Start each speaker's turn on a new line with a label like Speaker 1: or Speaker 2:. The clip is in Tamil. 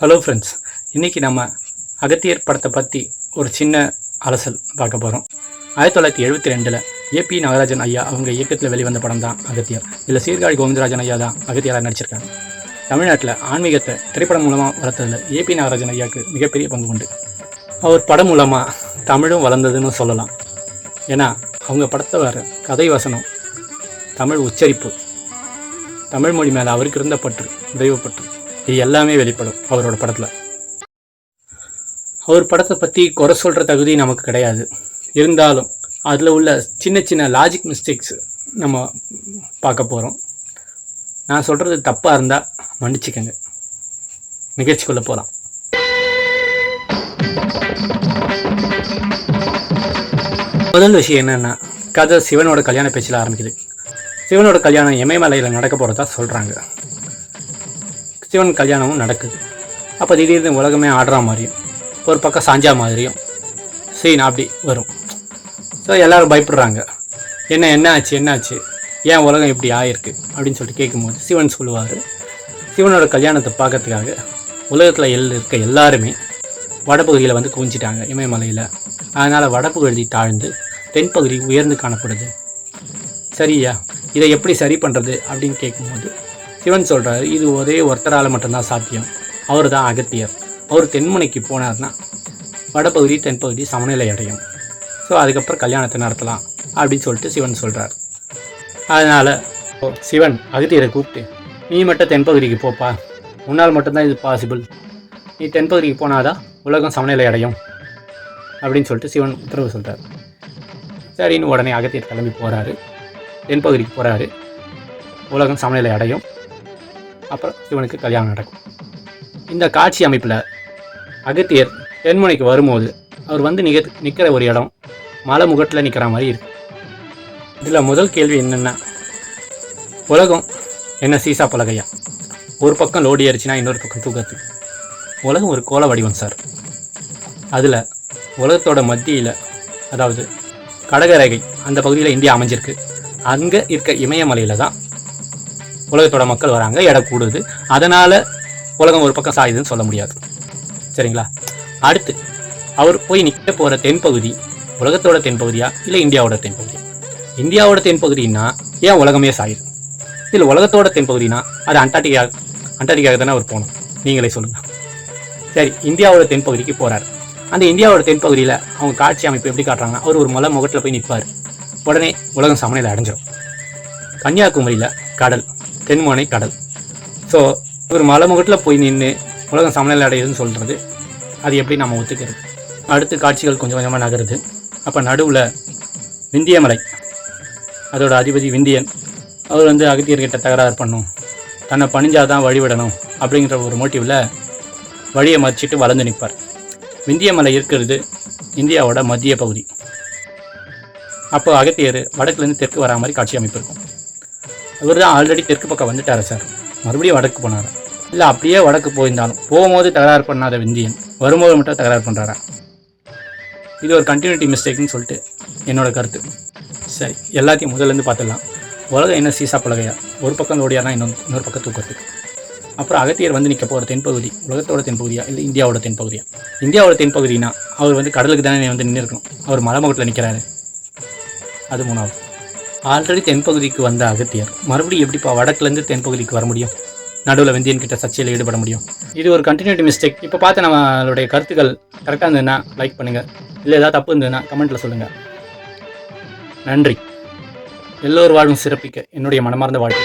Speaker 1: ஹலோ ஃப்ரெண்ட்ஸ் இன்றைக்கி நம்ம அகத்தியர் படத்தை பற்றி ஒரு சின்ன அலசல் பார்க்க போகிறோம் ஆயிரத்தி தொள்ளாயிரத்தி எழுபத்தி ரெண்டில் ஏபி நாகராஜன் ஐயா அவங்க இயக்கத்தில் வெளிவந்த படம் தான் அகத்தியர். இதில் சீர்காழி கோவிந்தராஜன் ஐயா தான் அகத்தியராக நடிச்சிருக்காங்க தமிழ்நாட்டில் ஆன்மீகத்தை திரைப்படம் மூலமாக வளர்த்ததில் ஏபி நாகராஜன் ஐயாவுக்கு மிகப்பெரிய பங்கு உண்டு. அவர் படம் மூலமாக தமிழும் வளர்ந்ததுன்னு சொல்லலாம். ஏன்னா அவங்க படத்தை வர கதை வசனம் தமிழ் உச்சரிப்பு தமிழ் மொழி மேலே அவருக்கு இருந்த பற்று தெய்வப்பற்று இது எல்லாமே வெளிப்படும் அவரோட படத்தில். அவர் படத்தை பற்றி குறை சொல்கிற தகுதி நமக்கு கிடையாது. இருந்தாலும் அதில் உள்ள சின்ன சின்ன லாஜிக் மிஸ்டேக்ஸ் நம்ம பார்க்க போகிறோம் நான் சொல்கிறது தப்பாக இருந்தால் மன்னிச்சுக்கங்க. நிகழ்ச்சிக்குள்ளே போகலாம் முதல் விஷயம் என்னென்னா கதை சிவனோட கல்யாண பேச்சில் ஆரம்பிக்குது. சிவனோட கல்யாணம் எமயமலையில் நடக்க போகிறதா சொல்கிறாங்க சிவன் கல்யாணமும் நடக்குது. அப்போ திடீர்னு உலகமே ஆடுற மாதிரியும் ஒரு பக்கம் சாஞ்சா மாதிரியும் சீன் அப்படி வரும். ஸோ எல்லோரும் பயப்படுறாங்க. என்ன என்ன ஆச்சு என்னாச்சு ஏன் உலகம் இப்படி ஆயிருக்கு? அப்படின்னு சொல்லிட்டு கேட்கும்போது சிவன் சொல்லுவார் சிவனோட கல்யாணத்தை பார்க்கறதுக்காக உலகத்தில் எல் இருக்க எல்லாருமே வடபகுதியில் வந்து குவிஞ்சிட்டாங்க இமயமலையில். அதனால் வடபகுதி தாழ்ந்து தென்பகுதி உயர்ந்து காணப்படுது. சரியா? இதை எப்படி சரி பண்ணுறது அப்படின்னு கேட்கும்போது சிவன் சொல்கிறாரு இது ஒரே ஒருத்தரால் மட்டும்தான் சாத்தியம். அவர் தான் அகத்தியர். அவர் தென்முனைக்கு போனார்னா வடபகுதி தென்பகுதி சமநிலை அடையும். ஸோ அதுக்கப்புறம் கல்யாணத்தை நடத்தலாம் அப்படின்னு சொல்லிட்டு சிவன் சொல்கிறார் அதனால் சிவன் அகத்தியரை கூப்பிட்டு நீ மட்டும் தென்பகுதிக்கு போப்பா. உன்னால் மட்டும்தான் இது பாசிபிள் நீ தென்பகுதிக்கு போனாதான் உலகம் சமநிலை அடையும் அப்படின்னு சொல்லிட்டு சிவன் உத்தரவு சொல்கிறார் சரின்னு உடனே அகத்தியர் கிளம்பி போகிறாரு தென்பகுதிக்கு போகிறாரு உலகம் சமநிலை அடையும். அப்புறம் இவனுக்கு கல்யாணம் நடக்கும். இந்த காட்சி அமைப்பில் அகத்தியர் தென்முனைக்கு வரும்போது அவர் வந்து நிக நிற்கிற ஒரு இடம் மலை முகட்டில் நிற்கிற மாதிரி இருக்கு. இதில் முதல் கேள்வி என்னென்னா உலகம் என்ன சீசா பலகையா? ஒரு பக்கம் லோடி ஏறிச்சுன்னா இன்னொரு பக்கம் தூக்கத்து. உலகம் ஒரு கோல வடிவம் சார். அதில் உலகத்தோட மத்தியில் அதாவது கடகரேகை அந்த பகுதியில் இந்தியா அமைஞ்சிருக்கு. அங்கே இருக்க இமயமலையில் தான் உலகத்தோட மக்கள் வராங்க எடை கூடுது. அதனால் உலகம் ஒரு பக்கம் சாயுதுன்னு சொல்ல முடியாது. சரிங்களா? அடுத்து அவர் போய் நிற்க போகிற தென்பகுதி உலகத்தோட தென்பகுதியா இல்லை இந்தியாவோட தென்பகுதியா? இந்தியாவோட தென்பகுதின்னா ஏன் உலகமே சாயுது? இதில் உலகத்தோட தென்பகுதினா அது அண்டார்டிகா அண்டார்டிகாவுக்கு தானே அவர் போகணும் நீங்களே சொல்லுங்கள் சரி இந்தியாவோட தென்பகுதிக்கு போகிறார் அந்த இந்தியாவோட தென்பகுதியில் அவங்க காட்சி அமைப்பு எப்படி காட்டுறாங்கன்னா அவர் ஒரு மலை முகட்டில் போய் நிற்பார் உடனே உலகம் சமநிலை அடைஞ்சிடும் கன்னியாகுமரியில் கடல். தென்முனை கடல். ஸோ ஒரு மலை முகட்டில் போய் நின்று உலகம் சமநிலை அடையுதுன்னு சொல்கிறது அது எப்படி நம்ம ஒத்துக்கிறது? அடுத்து காட்சிகள் கொஞ்சம் கொஞ்சமாக நகருது. அப்போ நடுவில் விந்தியமலை. அதோட அதிபதி விந்தியன் அவர் வந்து அகத்தியர்கிட்ட தகராறு பண்ணும். தன்னை பணிஞ்சாதான் வழிவிடணும் அப்படிங்கிற ஒரு மோட்டிவில் வழியை மறிச்சிட்டு வளர்ந்து நிற்பார். விந்தியமலை இருக்கிறது இந்தியாவோட மத்திய பகுதி. அப்போ அகத்தியர் வடக்குலேருந்து தெற்கு வரா மாதிரி காட்சி அமைப்பு இருக்கும். இவர் தான் ஆல்ரெடி தெற்கு பக்கம் வந்துட்டார் சார் மறுபடியும் வடக்கு போனார். இல்லை அப்படியே வடக்கு போயிருந்தாலும் போகும்போது தகராறு பண்ணாத விந்தியன் வரும்போது மட்டும் தகராறு பண்ணுறாரா இது ஒரு கண்டினியூட்டி மிஸ்டேக்னு சொல்லிட்டு என்னோட கருத்து. சரி எல்லாத்தையும் முதல்லேருந்து பார்த்துடலாம். உலகம் என்ன சீசா பலகையா? ஒரு பக்கம் ஓடியாரா இன்னொரு இன்னொரு பக்கம் தூக்கிறதுக்கு. அப்புறம் அகத்தியர் வந்து நிற்க போகிற தென்பகுதி உலகத்தோட தென்பகுதியா? இல்லை இந்தியாவோட தென்பகுதியா? இந்தியாவோட தென்பகுதினா அவர் வந்து கடலுக்கு தானே வந்து நின்று இருக்கணும் அவர் மலைமுகத்தில் நிற்கிறாரு அது மூணாவது. ஆல்ரெடி தென்பகுதிக்கு வந்த அகத்தியர் மறுபடியும் எப்படிப்பா வடக்குலேருந்து தென்பகுதிக்கு வர முடியும்? நடுவில் வெந்தியன் கிட்ட சர்ச்சையில் ஈடுபட முடியும். இது ஒரு கண்டினியூட்டி மிஸ்டேக் இப்போ பார்த்து நம்மளுடைய கருத்துக்கள் கரெக்டாக இருந்ததுன்னா லைக் பண்ணுங்கள் இல்லை ஏதாவது தப்பு இருந்ததுன்னா கமெண்ட்டில் சொல்லுங்கள் நன்றி. எல்லோர் வாழ்வும் சிறப்பிக்க என்னுடைய மனமார்ந்த வாழ்க்கை